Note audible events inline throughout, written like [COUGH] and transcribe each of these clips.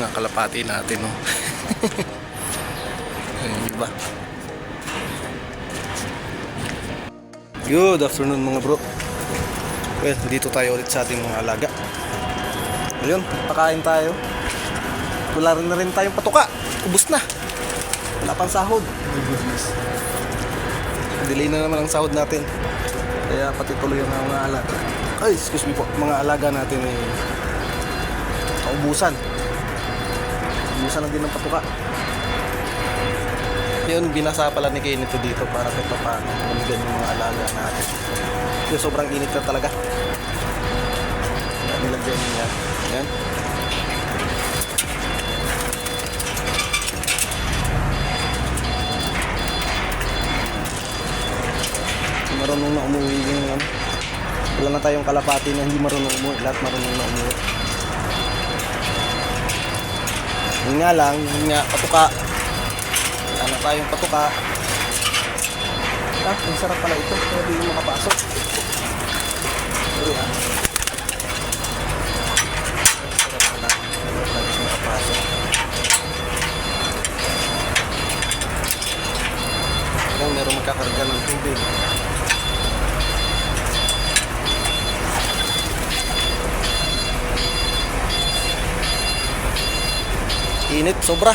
mga kalapati natin, no? [LAUGHS] Ayun, di ba? Good afternoon mga bro. Well, dito tayo ulit sa ating mga alaga. Ayun, pakain tayo. Wala rin na rin tayong patuka. Ubus na. Wala pang sahod. Delay na naman ang sahod natin. Kaya pati tuloy ang mga alaga. Ay, excuse me po. Mga alaga natin ay kaubusan. Ubusan na din ng patuka. Yun, binasa pala ni Kenneth dito para kahit pa paano mamigyan yung mga alaga natin. Kasi sobrang init na talaga. Nilagyan niya. Yan. Marunong na umuwi yung ano. Wala na tayong kalapati na hindi marunong umuwi. Lahat marunong na umuwi. Yun nga lang, yun nga, patuka. Na tayong patuka. Ah, ang sarap pala ito. Di yung makapasok. Sorry ah. Meron magkakarga ng tubig. Init, sobra.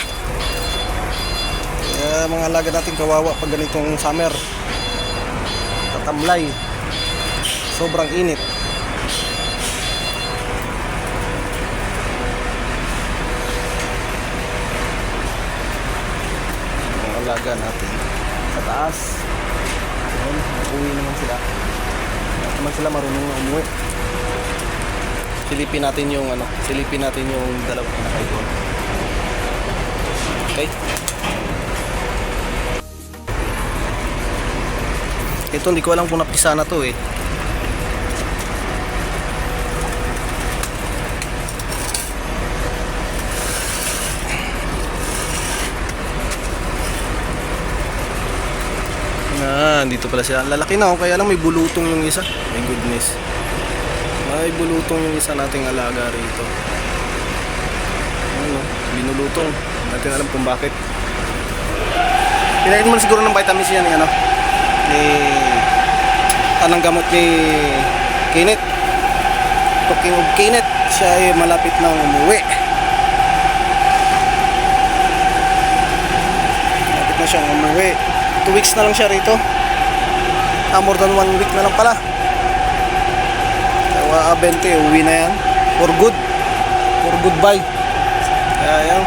Kaya mga alaga natin kawawa pag ganitong summer. Tatamlay. Sobrang init. Mga alaga natin. Sa taas. Ayun, uwi naman sila. Lahat naman sila marunong na umuwi. Silipin natin yung ano, silipin natin yung dalawang pinakaikon. Okay? Ito hindi ko alam kung napisa na to eh. Ah, dito pala siya. Lalaki na oh, kaya lang may bulutong yung isa. My goodness. May bulutong yung isa nating alaga rito. Ano, binulutong. Natin alam kung bakit. Pinain mo siguro ng vitamins yan, ano, ni tanang gamot ni Kenneth. Talking of Kenneth, siya ay malapit nang umuwi. Malapit na siyang umuwi. Two weeks na lang siya rito. Ah, more than one week na lang pala. Kaya uh, 20, uwi na yan. For good. For goodbye. Kaya yan.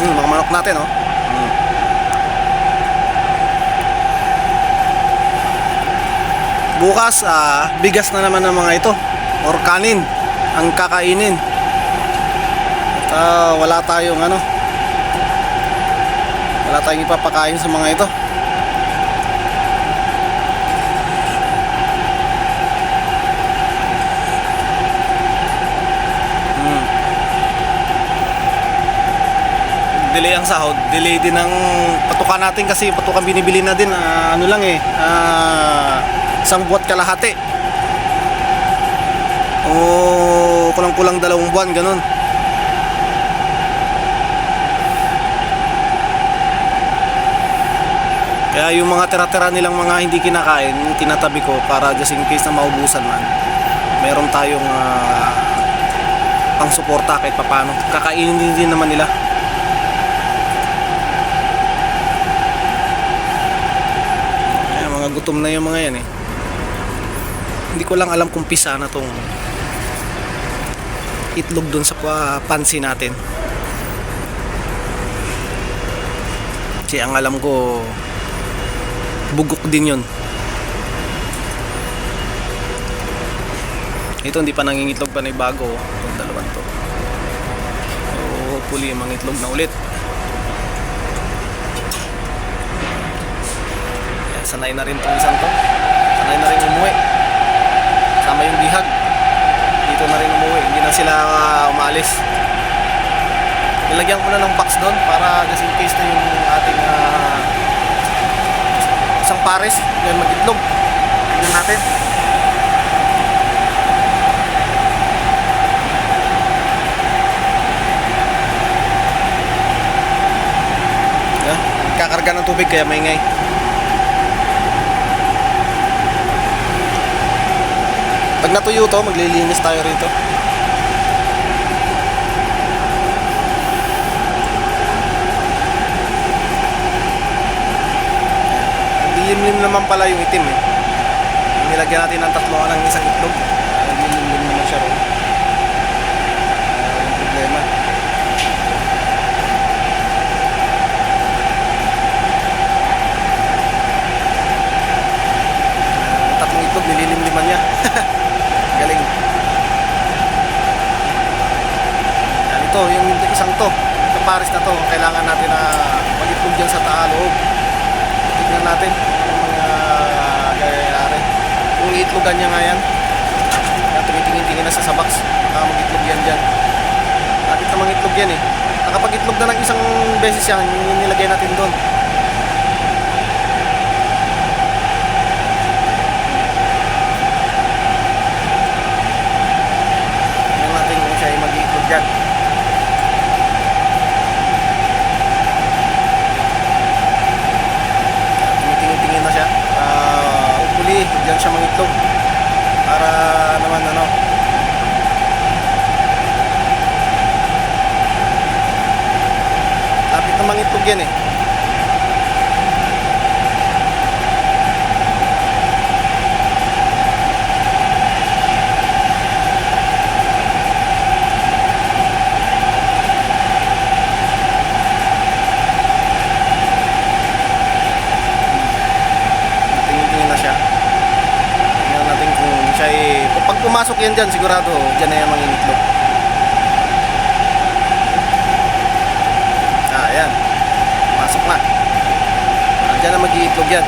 Hmm, mga manok natin, oh. Hmm. Bukas, ah, bigas na naman ng mga ito. Or kanin. Ang kakainin. At ah, wala tayong ano. Wala tayong ipapakain sa mga ito. Delay ang sahod, delay din ang patukan natin kasi patukan binibili na din, ah, ano lang eh, ah, isang buwat kalahati. O kulang-kulang dalawang buwan, ganun. Kaya yung mga tira-tira nilang mga hindi kinakain, tinatabi ko para just in case na maubusan man. Meron tayong ah, pang suporta kahit papano. Kakainin din naman nila. Kaya mga gutom na yung mga yan eh. Hindi ko lang alam kung pisa na tong itlog dun sa pa- pansi natin. Kasi ang alam ko bugok din yun. Ito hindi pa nangingitlog pa na bago. Itong dalawang to. So hopefully mangitlog na ulit. Sanay na rin tong isang to. Sanay na rin umuwi. Sama yung bihag. Dito na rin umuwi. Hindi na sila ah, umalis. Nilagyan ko na ng box doon para just in case na yung ating ah, kapares. Yan mag-itlog. Tingnan natin. Kakarga ng tubig kaya maingay. Pag natuyo to, maglilinis tayo rito. Dilim-lim naman pala yung itim eh. Nilagyan natin ng tatlo ng isang itlog. Dilim-lim naman siya ron. Ah, yung problema. Ah, tatlong itlog, nililimliman niya. [LAUGHS] Ito, yung isang to. Ito pares na to. Kailangan natin na mag-itlog dyan sa taaloob. Tignan natin yung mga gayayari. Kung iitlogan niya nga yan. Yan, tumitingin-tingin na sa sa box. Baka mag-itlog yan dyan. Bakit namang itlog yan eh. Nakapag-itlog na ng isang beses yan, yung nilagay natin doon. Tingnan natin kung siya ay mag-itlog dyan. Tumitingin-tingin na siya. Ah, hopefully, dyan siya mangitlog. Para naman ano. Lapit na mangitlog yan eh. Tingin-tingin na siya. Tingnan natin kung siya ay... Kung pag pumasok yan dyan, sigurado dyan na yan mangingitlog. Ah, ayan. Pasok na. Ah, dyan na mag-iitlog yan.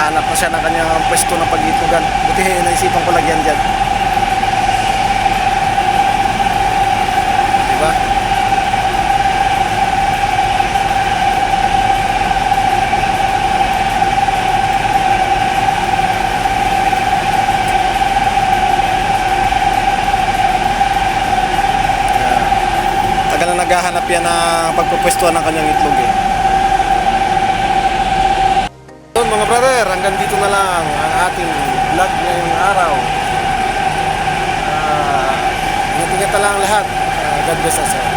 Hanap na siya ng kanyang pwesto ng pag-iitlogan. Buti naisipan ko lagyan dyan. Diba? Tagal na naghahanap yan ng pagpupwestuhan ng kanyang itlog eh. Yun mga brother, hanggang dito na lang ang ating vlog ngayong araw. Uh, ingat-ingat na lang lahat. Ah, God bless us all.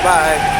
Bye!